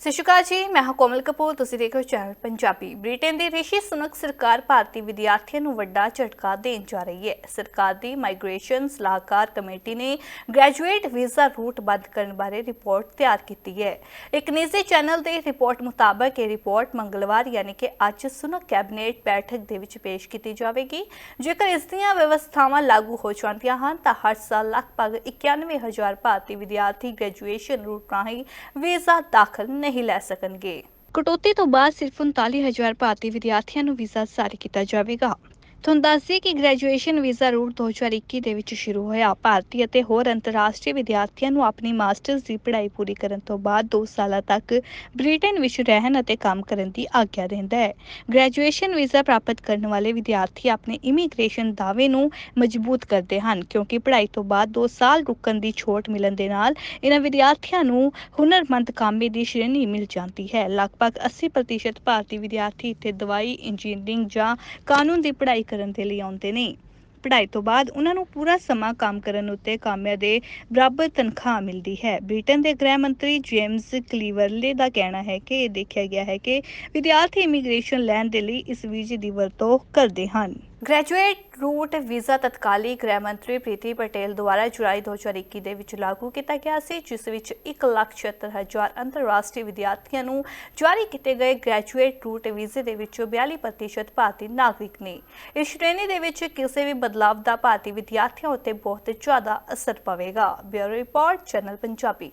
ਸਤਿ ਸ਼੍ਰੀ ਅਕਾਲ ਜੀ, ਮੈਂ ਹਾਂ ਕੋਮਲ ਕਪੂਰ, ਤੁਸੀਂ ਦੇਖ ਰਹੇ ਹੋ ਚੈਨਲ ਪੰਜਾਬੀ। ਬ੍ਰਿਟੇਨ ਦੀ ਰਿਸ਼ੀ ਸੁਨਕ ਸਰਕਾਰ ਭਾਰਤੀ ਵਿਦਿਆਰਥੀਆਂ ਨੂੰ ਵੱਡਾ ਝਟਕਾ ਦੇਣ ਜਾ ਰਹੀ ਹੈ। ਸਰਕਾਰ ਦੀ ਮਾਈਗ੍ਰੇਸ਼ਨ ਸਲਾਹਕਾਰ ਕਮੇਟੀ ਨੇ ਗ੍ਰੈਜੂਏਟ ਵੀਜ਼ਾ ਰੂਟ ਬੰਦ ਕਰਨ ਬਾਰੇ ਰਿਪੋਰਟ ਤਿਆਰ ਕੀਤੀ ਹੈ। ਇੱਕ ਨਿੱਜੀ ਚੈਨਲ ਦੇ ਰਿਪੋਰਟ ਮੁਤਾਬਕ ਇਹ ਰਿਪੋਰਟ ਮੰਗਲਵਾਰ, ਯਾਨੀ ਕਿ ਅੱਜ ਸੁਨਕ ਕੈਬਨਿਟ ਬੈਠਕ ਦੇ ਵਿੱਚ ਪੇਸ਼ ਕੀਤੀ ਜਾਵੇਗੀ। ਜੇਕਰ ਇਸ ਦੀਆਂ ਵਿਵਸਥਾਵਾਂ ਲਾਗੂ ਹੋ ਜਾਂਦੀਆਂ ਹਨ, ਤਾਂ ਹਰ ਸਾਲ ਲਗਭਗ 91000 ਭਾਰਤੀ ਵਿਦਿਆਰਥੀ ਗ੍ਰੈਜੂਏਸ਼ਨ ਰੂਟ ਰਾਹੀਂ ਵੀਜ਼ਾ ਦਾਖਲ ਨਹੀਂ ਲੈ ਸਕਣਗੇ। ਕਟੌਤੀ ਤੋਂ ਬਾਅਦ ਸਿਰਫ 39000 ਭਾਰਤੀ ਵਿਦਿਆਰਥੀਆਂ ਨੂੰ ਵੀਜ਼ਾ ਜਾਰੀ ਕੀਤਾ ਜਾਵੇਗਾ। ਤੁਹਾਨੂੰ ਦੱਸਦੀ ਕਿ ਗ੍ਰੈਜੂਏਸ਼ਨ ਵੀਜ਼ਾ ਰੂਟ 2021 ਦੇ ਵਿੱਚ ਸ਼ੁਰੂ ਹੋਇਆ। ਭਾਰਤੀ ਅਤੇ ਹੋਰ ਅੰਤਰਰਾਸ਼ਟਰੀ ਵਿਦਿਆਰਥੀਆਂ ਨੂੰ ਆਪਣੀ ਮਾਸਟਰਜ਼ ਦੀ ਪੜ੍ਹਾਈ ਪੂਰੀ ਕਰਨ ਤੋਂ ਬਾਅਦ 2 ਸਾਲਾਂ ਤੱਕ ਬ੍ਰਿਟੇਨ ਵਿੱਚ ਰਹਿਣ ਅਤੇ ਕੰਮ ਕਰਨ ਦੀ ਆਗਿਆ ਦਿੰਦਾ ਹੈ। ਗ੍ਰੈਜੂਏਸ਼ਨ ਵੀਜ਼ਾ ਪ੍ਰਾਪਤ ਕਰਨ ਵਾਲੇ ਵਿਦਿਆਰਥੀ ਆਪਣੇ ਇਮੀਗ੍ਰੇਸ਼ਨ ਦਾਅਵੇ ਨੂੰ ਮਜ਼ਬੂਤ ਕਰਦੇ ਹਨ, ਕਿਉਂਕਿ ਪੜ੍ਹਾਈ ਤੋਂ ਬਾਅਦ 2 ਸਾਲ ਰੁਕਣ ਦੀ ਛੋਟ ਮਿਲਣ ਦੇ ਨਾਲ ਇਹਨਾਂ ਵਿਦਿਆਰਥੀਆਂ ਨੂੰ ਹੁਨਰਮੰਦ ਕਾਮੇ ਦੀ ਸ਼੍ਰੇਣੀ ਮਿਲ ਜਾਂਦੀ ਹੈ। ਲਗਭਗ 80% ਭਾਰਤੀ ਵਿਦਿਆਰਥੀ ਇੱਥੇ ਦਵਾਈ ਇੰਜੀਨੀਅਰਿੰਗ ਜਾਂ ਕਾਨੂੰਨ ਦੀ ਪੜ੍ਹਾਈ ਕਰਨ ਦੇ ਲਈ ਆਉਂਦੇ ਨੇ। ਪੜ੍ਹਾਈ ਤੋਂ ਬਾਅਦ ਉਹਨਾਂ ਨੂੰ ਪੂਰਾ ਸਮਾਂ ਕੰਮ ਕਰਨ ਉੱਤੇ ਕਾਮਿਆਂ ਦੇ ਬਰਾਬਰ ਤਨਖਾਹ ਮਿਲਦੀ ਹੈ। ਬ੍ਰਿਟਨ ਦੇ ਗ੍ਰਹਿ ਮੰਤਰੀ ਜੇਮਸ ਕਲੀਵਰਲੇ ਦਾ ਕਹਿਣਾ ਹੈ ਕਿ ਇਹ ਦੇਖਿਆ ਗਿਆ ਹੈ ਕਿ ਵਿਦਿਆਰਥੀ ਇਮੀਗ੍ਰੇਸ਼ਨ ਲੈਣ ਦੇ ਲਈ ਇਸ ਵੀਜ਼ੇ ਦੀ ਵਰਤੋਂ ਕਰਦੇ ਹਨ। ਗ੍ਰੈਜੂਏਟ ਰੂਟ ਵੀਜ਼ਾ ਤਤਕਾਲੀ ਗ੍ਰਹਿ ਮੰਤਰੀ ਪ੍ਰੀਤੀ ਪਟੇਲ ਦੁਆਰਾ ਜੁਲਾਈ 2021 ਦੇ ਵਿੱਚ ਲਾਗੂ ਕੀਤਾ ਗਿਆ ਸੀ ਜਿਸ ਵਿੱਚ 1,76,000 ਅੰਤਰਰਾਸ਼ਟਰੀ ਵਿਦਿਆਰਥੀਆਂ ਨੂੰ ਜਾਰੀ ਕੀਤੇ ਗਏ ਗ੍ਰੈਜੂਏਟ ਰੂਟ ਵੀਜ਼ੇ ਦੇ ਵਿੱਚੋਂ 42% ਭਾਰਤੀ ਨਾਗਰਿਕ ਨੇ। ਇਸ ਸ਼੍ਰੇਣੀ ਦੇ ਵਿੱਚ ਕਿਸੇ ਵੀ ਬਦਲਾਵ ਦਾ ਭਾਰਤੀ ਵਿਦਿਆਰਥੀਆਂ ਉੱਤੇ ਬਹੁਤ ਜ਼ਿਆਦਾ ਅਸਰ ਪਵੇਗਾ। Bureau report channel Punjabi.